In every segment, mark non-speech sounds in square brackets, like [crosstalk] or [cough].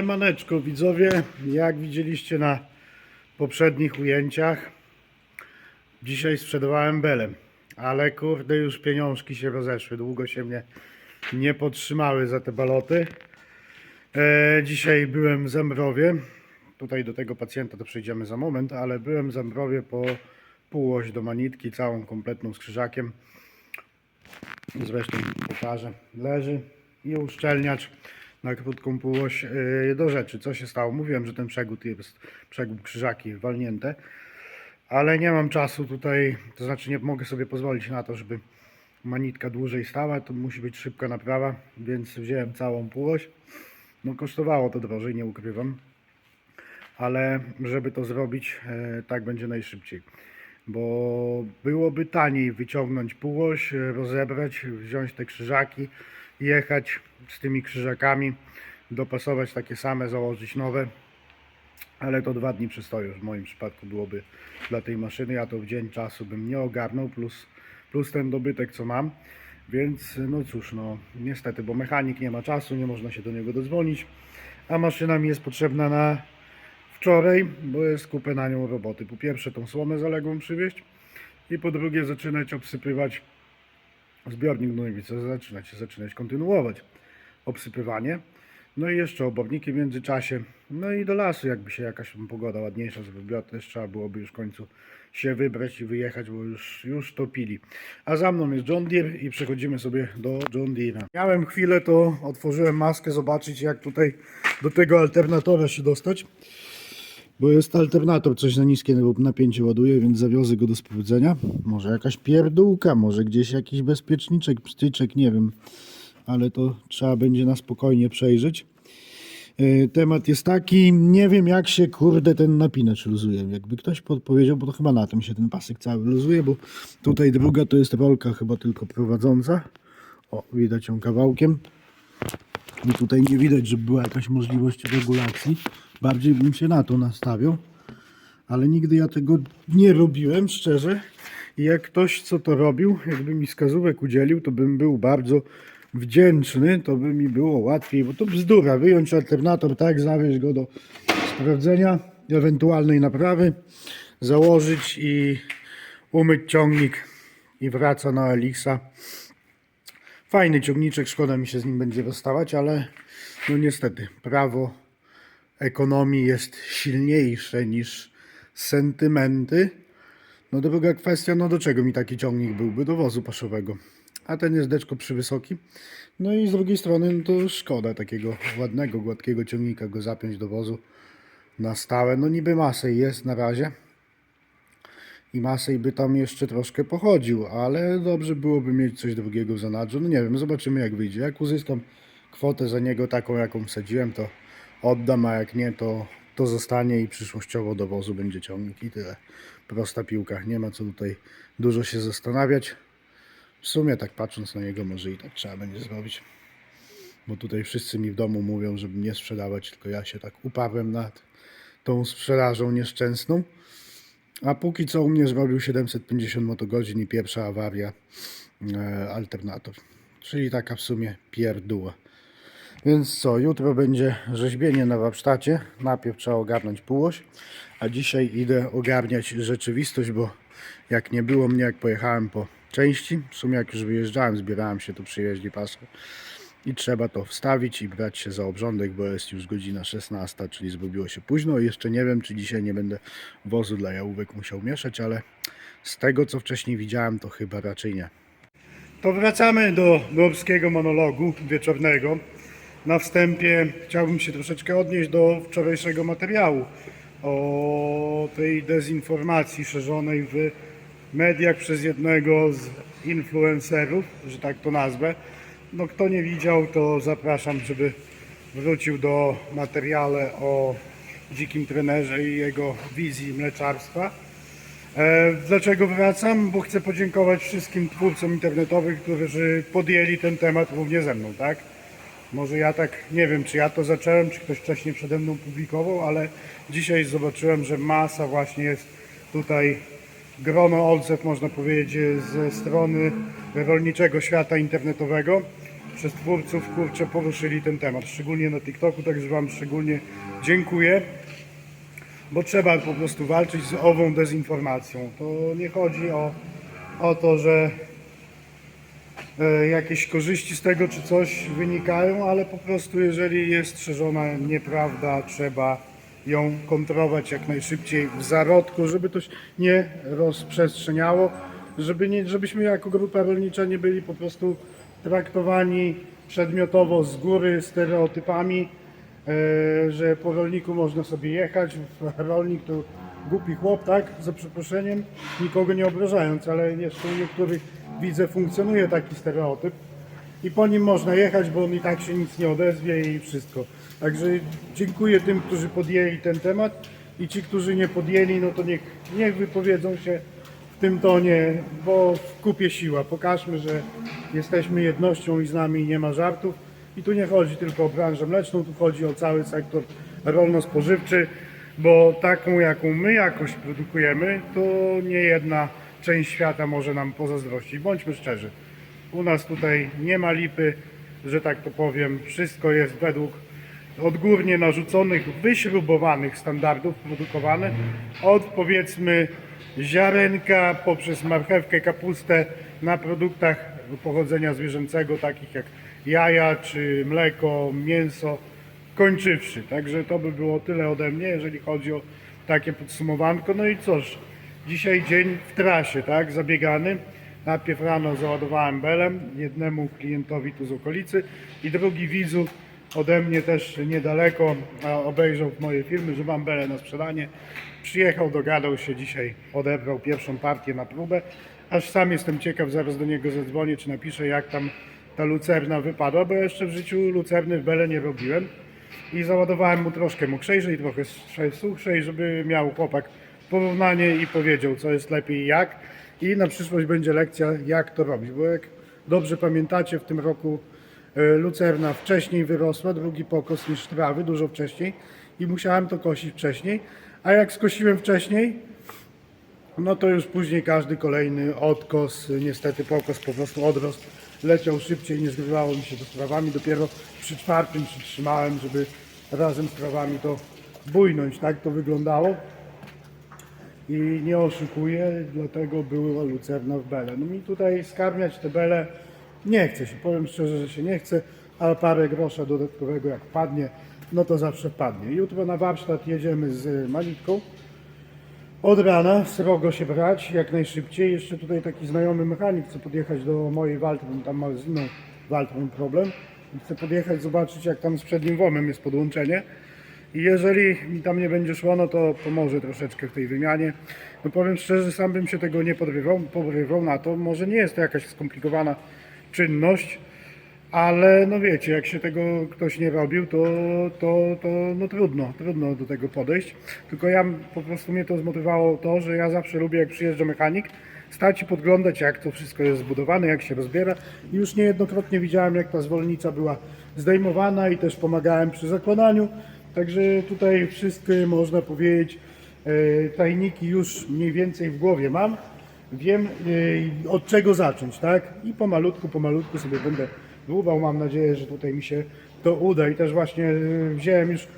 Siemaneczko widzowie, jak widzieliście na poprzednich ujęciach, dzisiaj sprzedawałem belem, ale kurde już pieniążki się rozeszły, długo się mnie nie podtrzymały za te baloty. E, dzisiaj byłem w Zembrowie, tutaj do tego pacjenta to przejdziemy za moment, ale byłem w Zembrowie po półoś do manitki, całą kompletną z krzyżakiem. Zresztą pokażę. Leży i uszczelniacz na krótką półoś. Yy, Do rzeczy, co się stało? Mówiłem, że ten przegód jest, przegub krzyżaki walnięte, ale nie mam czasu tutaj, to znaczy nie mogę sobie pozwolić na to, żeby manitka dłużej stała, to musi być szybka naprawa, więc wziąłem całą półoś. No kosztowało to drożej, nie ukrywam, ale żeby to zrobić, e, tak będzie najszybciej bo byłoby taniej wyciągnąć półoś, e, rozebrać, wziąć te krzyżaki, jechać z tymi krzyżakami, dopasować takie same, założyć nowe, ale to dwa dni przystoju w moim przypadku byłoby dla tej maszyny, ja to w dzień czasu bym nie ogarnął, plus, plus ten dobytek co mam, więc no cóż, no niestety, bo mechanik nie ma czasu, nie można się do niego dodzwonić, a maszyna mi jest potrzebna na wczoraj, bo jest kupę na nią roboty. Po pierwsze tą słomę zaległą przywieźć i po drugie zaczynać obsypywać zbiornik gnojowicy, zaczynać, zaczynać kontynuować obsypywanie. No i jeszcze oborniki w międzyczasie. No i do lasu, jakby się jakaś pogoda ładniejsza zrobiła, też trzeba byłoby już w końcu się wybrać i wyjechać, bo już, już topili. A za mną jest John Deere i przechodzimy sobie do John Deere'a. Miałem chwilę, to otworzyłem maskę, zobaczyć jak tutaj do tego alternatora się dostać. Bo jest alternator, coś za niskie napięcie ładuje, więc zawiozę go do sprawdzenia. Może jakaś pierdółka, może gdzieś jakiś bezpieczniczek, pstyczek, nie wiem. Ale to trzeba będzie na spokojnie przejrzeć. Yy, Temat jest taki, nie wiem jak się kurde ten napinacz luzuje. Jakby ktoś podpowiedział, bo to chyba na tym się ten pasek cały luzuje, bo tutaj druga to jest rolka chyba tylko prowadząca. O, widać ją kawałkiem. I tutaj nie widać, żeby była jakaś możliwość regulacji. Bardziej bym się na to nastawiał. Ale nigdy ja tego nie robiłem, szczerze. I jak ktoś, co to robił, jakby mi wskazówek udzielił, to bym był bardzo wdzięczny. To by mi było łatwiej, bo to bzdura. Wyjąć alternator, tak, zawieźć go do sprawdzenia, ewentualnej naprawy, założyć i umyć ciągnik i wraca na Elixa. Fajny ciągniczek, szkoda mi się z nim będzie rozstawać, ale no niestety prawo ekonomii jest silniejsze niż sentymenty. No druga kwestia, no do czego mi taki ciągnik byłby? Do wozu paszowego. A ten jest deczko przywysoki. No i z drugiej strony no to szkoda takiego ładnego, gładkiego ciągnika go zapiąć do wozu na stałe. No niby masej jest na razie i Masej by tam jeszcze troszkę pochodził, ale dobrze byłoby mieć coś drugiego w zanadrzu. No nie wiem, zobaczymy jak wyjdzie. Jak uzyskam kwotę za niego taką, jaką wsadziłem, to oddam, a jak nie, to, to zostanie i przyszłościowo do wozu będzie ciągnik i tyle. Prosta piłka, nie ma co tutaj dużo się zastanawiać. W sumie tak patrząc na niego, może i tak trzeba będzie zrobić. Bo tutaj wszyscy mi w domu mówią, żeby nie sprzedawać, tylko ja się tak uparłem nad tą sprzedażą nieszczęsną. A póki co u mnie zrobił 750 motogodzin i pierwsza awaria e, alternator. Czyli taka w sumie pierdóła. Więc co, jutro będzie rzeźbienie na warsztacie. Najpierw trzeba ogarnąć półoś, a dzisiaj idę ogarniać rzeczywistość, bo jak nie było mnie, jak pojechałem po części, w sumie jak już wyjeżdżałem, zbierałem się, to przyjeździ pasę i trzeba to wstawić i brać się za obrządek, bo jest już godzina 16, czyli zrobiło się późno. Jeszcze nie wiem, czy dzisiaj nie będę wozu dla jałówek musiał mieszać, ale z tego, co wcześniej widziałem, to chyba raczej nie. To wracamy do górskiego monologu wieczornego. Na wstępie chciałbym się troszeczkę odnieść do wczorajszego materiału o tej dezinformacji szerzonej w mediach przez jednego z influencerów, że tak to nazwę. No kto nie widział, to zapraszam, żeby wrócił do materiału o dzikim trenerze i jego wizji mleczarstwa. E, Dlaczego wracam? Bo chcę podziękować wszystkim twórcom internetowych, którzy podjęli ten temat równie ze mną, tak? Może ja tak, nie wiem, czy ja to zacząłem, czy ktoś wcześniej przede mną publikował, ale dzisiaj zobaczyłem, że masa właśnie jest tutaj grono olcet, można powiedzieć, ze strony rolniczego świata internetowego. przez twórców, kurczę, poruszyli ten temat, szczególnie na TikToku, także Wam szczególnie dziękuję, bo trzeba po prostu walczyć z ową dezinformacją. To nie chodzi o, o to, że e, jakieś korzyści z tego czy coś wynikają, ale po prostu jeżeli jest szerzona nieprawda, trzeba ją kontrolować jak najszybciej w zarodku, żeby to się nie rozprzestrzeniało, żeby nie, żebyśmy jako grupa rolnicza nie byli po prostu traktowani przedmiotowo z góry stereotypami, e, że po rolniku można sobie jechać, rolnik to głupi chłop, tak, za przeproszeniem, nikogo nie obrażając, ale jeszcze u niektórych widzę funkcjonuje taki stereotyp. I po nim można jechać, bo on i tak się nic nie odezwie i wszystko. Także dziękuję tym, którzy podjęli ten temat. I ci, którzy nie podjęli, no to niech, niech wypowiedzą się tym tonie, bo w kupie siła. Pokażmy, że jesteśmy jednością i z nami nie ma żartów. I tu nie chodzi tylko o branżę mleczną, tu chodzi o cały sektor rolno-spożywczy, bo taką, jaką my jakoś produkujemy, to nie jedna część świata może nam pozazdrościć. Bądźmy szczerzy. U nas tutaj nie ma lipy, że tak to powiem. Wszystko jest według odgórnie narzuconych, wyśrubowanych standardów produkowane. Od powiedzmy ziarenka poprzez marchewkę, kapustę na produktach pochodzenia zwierzęcego, takich jak jaja czy mleko, mięso, kończywszy. Także to by było tyle ode mnie, jeżeli chodzi o takie podsumowanko. No i cóż, dzisiaj dzień w trasie, tak, zabiegany. Najpierw rano załadowałem belem jednemu klientowi tu z okolicy i drugi widzu ode mnie też niedaleko obejrzał moje filmy, że mam belę na sprzedanie. Przyjechał, dogadał się dzisiaj, odebrał pierwszą partię na próbę. Aż sam jestem ciekaw, zaraz do niego zadzwonię, czy napiszę jak tam ta lucerna wypadła, bo jeszcze w życiu lucerny w bele nie robiłem. I załadowałem mu troszkę mokrzejszej, trochę suchszej, żeby miał chłopak porównanie i powiedział, co jest lepiej i jak. I na przyszłość będzie lekcja, jak to robić. Bo jak dobrze pamiętacie, w tym roku lucerna wcześniej wyrosła, drugi pokos niż trawy, dużo wcześniej. I musiałem to kosić wcześniej. A jak skosiłem wcześniej, no to już później każdy kolejny odkos, niestety pokos po prostu odrost, leciał szybciej, nie zgrywało mi się to z trawami. Dopiero przy czwartym przytrzymałem, żeby razem z trawami to bujnąć. Tak to wyglądało. I nie oszukuję, dlatego była lucerna w bele. No mi tutaj skarmiać te bele nie chce się, powiem szczerze, że się nie chce, ale parę grosza dodatkowego jak padnie, no to zawsze padnie. Jutro na warsztat jedziemy z Malitką. Od rana srogo się brać, jak najszybciej. Jeszcze tutaj taki znajomy mechanik chce podjechać do mojej Waltry, bo tam ma z inną Waltrą problem. I Chce podjechać, zobaczyć jak tam z przednim WOM-em jest podłączenie. I jeżeli mi tam nie będzie szło, no to pomoże troszeczkę w tej wymianie. No powiem szczerze, sam bym się tego nie podrywał, podrywał na to. Może nie jest to jakaś skomplikowana czynność, ale no wiecie, jak się tego ktoś nie robił, to, to, to no trudno, trudno do tego podejść. Tylko ja po prostu mnie to zmotywowało to, że ja zawsze lubię jak przyjeżdża mechanik, stać i podglądać jak to wszystko jest zbudowane, jak się rozbiera. I już niejednokrotnie widziałem jak ta zwolnica była zdejmowana i też pomagałem przy zakładaniu. Także tutaj wszystkie można powiedzieć e, tajniki już mniej więcej w głowie mam. Wiem e, od czego zacząć, tak? I pomalutku, pomalutku sobie będę dłubał. Mam nadzieję, że tutaj mi się to uda. I też właśnie e, wziąłem już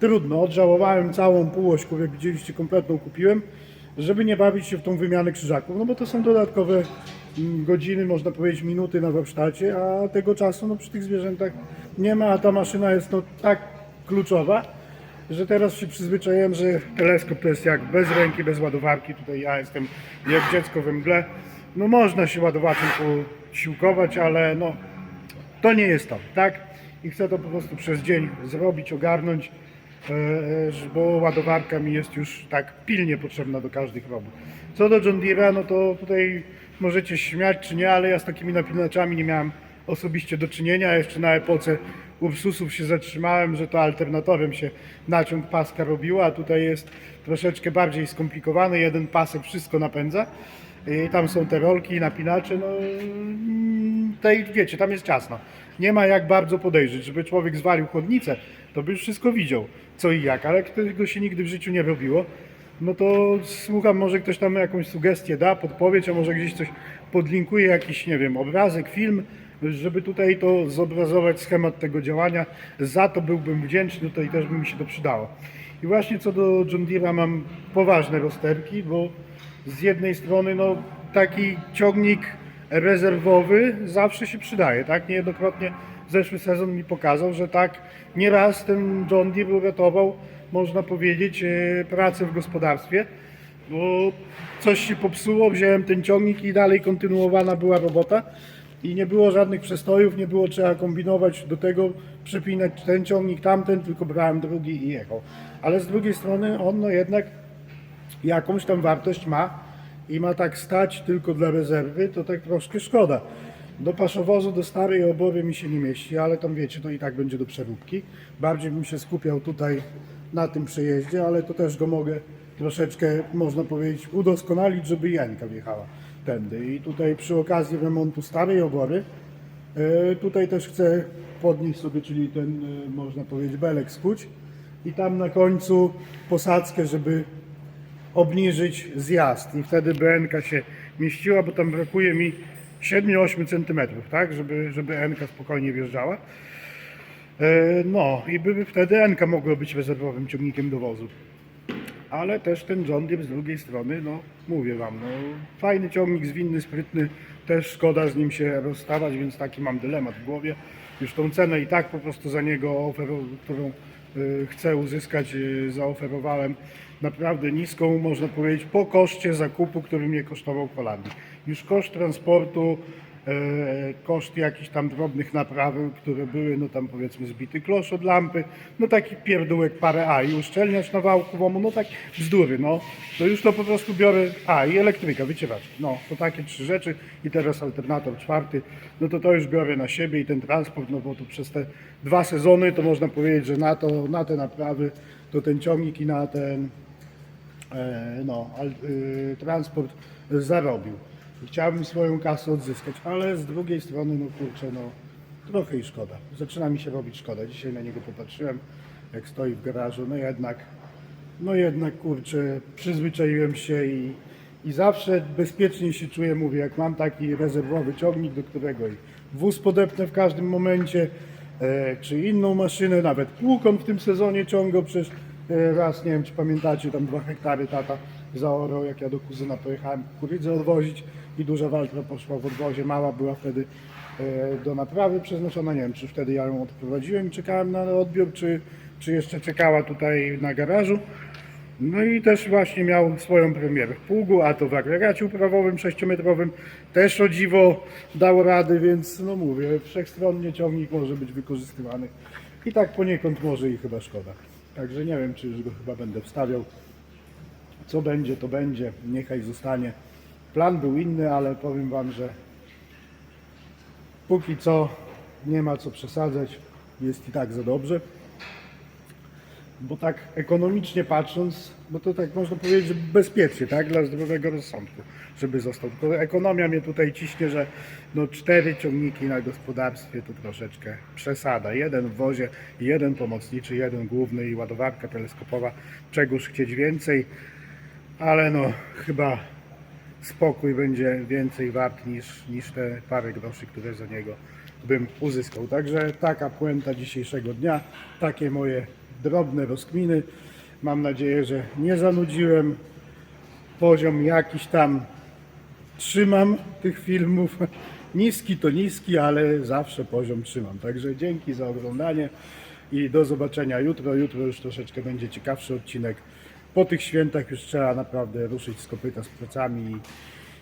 trudno, odżałowałem całą półość, jak widzieliście, kompletną kupiłem, żeby nie bawić się w tą wymianę krzyżaków, no bo to są dodatkowe mm, godziny, można powiedzieć minuty na warsztacie, a tego czasu no, przy tych zwierzętach nie ma, a ta maszyna jest no, tak kluczowa, że teraz się przyzwyczaiłem, że teleskop to jest jak bez ręki, bez ładowarki, tutaj ja jestem jak dziecko we mgle, no można się ładowaczem posiłkować, ale no to nie jest to, tak? I chcę to po prostu przez dzień zrobić, ogarnąć, e, e, bo ładowarka mi jest już tak pilnie potrzebna do każdych robót. Co do John Deere'a, no to tutaj możecie śmiać czy nie, ale ja z takimi napinaczami nie miałem osobiście do czynienia. Jeszcze na epoce Ursusów się zatrzymałem, że to alternatorem się naciąg paska robiło, a tutaj jest troszeczkę bardziej skomplikowane. Jeden pasek wszystko napędza. I tam są te rolki, napinacze, no mm, tej, wiecie, tam jest ciasno. Nie ma jak bardzo podejrzeć, żeby człowiek zwalił chłodnicę, to by już wszystko widział, co i jak, ale tego się nigdy w życiu nie robiło, no to słucham, może ktoś tam jakąś sugestię da, podpowiedź, a może gdzieś coś podlinkuje, jakiś, nie wiem, obrazek, film, żeby tutaj to zobrazować schemat tego działania. Za to byłbym wdzięczny, tutaj też by mi się to przydało. I właśnie co do John Deere'a mam poważne rozterki, bo z jednej strony no, taki ciągnik rezerwowy zawsze się przydaje, tak? Niejednokrotnie zeszły sezon mi pokazał, że tak nieraz ten John Deere uratował, można powiedzieć, e, pracę w gospodarstwie, bo coś się popsuło, wziąłem ten ciągnik i dalej kontynuowana była robota i nie było żadnych przestojów, nie było trzeba kombinować do tego, przepinać ten ciągnik, tamten, tylko brałem drugi i jechał. Ale z drugiej strony on no jednak jakąś tam wartość ma i ma tak stać tylko dla rezerwy, to tak troszkę szkoda. Do paszowozu, do starej obory mi się nie mieści, ale tam wiecie, to i tak będzie do przeróbki. Bardziej bym się skupiał tutaj na tym przejeździe, ale to też go mogę troszeczkę, można powiedzieć, udoskonalić, żeby Jańka wjechała tędy. I tutaj przy okazji remontu starej obory, e, tutaj też chcę podnieść sobie, czyli ten, e, można powiedzieć, belek skuć i tam na końcu posadzkę, żeby obniżyć zjazd i wtedy BNK się mieściła, bo tam brakuje mi 7-8 cm, tak, żeby, żeby NK spokojnie wjeżdżała. E, No i by wtedy NK mogło być rezerwowym ciągnikiem do wozu. Ale też ten John z drugiej strony, no mówię wam, no fajny ciągnik, zwinny, sprytny, też szkoda z nim się rozstawać, więc taki mam dylemat w głowie. Już tą cenę i tak po prostu za niego, którą y, chcę uzyskać, y, zaoferowałem naprawdę niską, można powiedzieć, po koszcie zakupu, który mnie kosztował w Holandii. Już koszt transportu, e, koszt jakichś tam drobnych napraw, które były, no tam powiedzmy zbity klosz od lampy, no taki pierdółek parę A i uszczelniacz na wałku WOMU, no tak bzdury, no. To już to po prostu biorę, a i elektryka, wyciewacz, no to takie trzy rzeczy i teraz alternator czwarty, no to to już biorę na siebie i ten transport, no bo to przez te dwa sezony to można powiedzieć, że na to, na te naprawy, to ten ciągnik i na ten e, no, y, transport zarobił. I Chciałbym swoją kasę odzyskać, ale z drugiej strony, no kurczę, no trochę i szkoda. Zaczyna mi się robić szkoda. Dzisiaj na niego popatrzyłem, jak stoi w garażu, no jednak, no jednak kurczę, przyzwyczaiłem się i, i zawsze bezpiecznie się czuję, mówię, jak mam taki rezerwowy ciągnik, do którego i wóz podepnę w każdym momencie, e, czy inną maszynę, nawet płukon w tym sezonie ciągał przez e, raz, nie wiem czy pamiętacie, tam dwa hektary tata zaorał, jak ja do kuzyna pojechałem kukurydzę odwozić i duża walka poszła w odwozie, mała była wtedy e, do naprawy przeznaczona, nie wiem czy wtedy ja ją odprowadziłem i czekałem na odbiór, czy, czy jeszcze czekała tutaj na garażu. No i też właśnie miał swoją premierę w pługu, a to w agregacie uprawowym 6-metrowym też o dziwo dał rady, więc no mówię, wszechstronnie ciągnik może być wykorzystywany i tak poniekąd może i chyba szkoda. Także nie wiem, czy już go chyba będę wstawiał. Co będzie, to będzie, niechaj zostanie. Plan był inny, ale powiem Wam, że póki co nie ma co przesadzać, jest i tak za dobrze bo tak ekonomicznie patrząc, bo to tak można powiedzieć, że bezpiecznie, tak, dla zdrowego rozsądku, żeby został. Tylko ekonomia mnie tutaj ciśnie, że no cztery ciągniki na gospodarstwie to troszeczkę przesada. Jeden w wozie, jeden pomocniczy, jeden główny i ładowarka teleskopowa. Czegóż chcieć więcej, ale no chyba spokój będzie więcej wart niż, niż te parę groszy, które za niego bym uzyskał. Także taka puenta dzisiejszego dnia, takie moje drobne rozkminy. Mam nadzieję, że nie zanudziłem. Poziom jakiś tam trzymam tych filmów. [laughs] Niski to niski, ale zawsze poziom trzymam. Także dzięki za oglądanie i do zobaczenia jutro. Jutro już troszeczkę będzie ciekawszy odcinek. Po tych świętach już trzeba naprawdę ruszyć z kopyta z pracami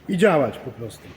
i, i działać po prostu.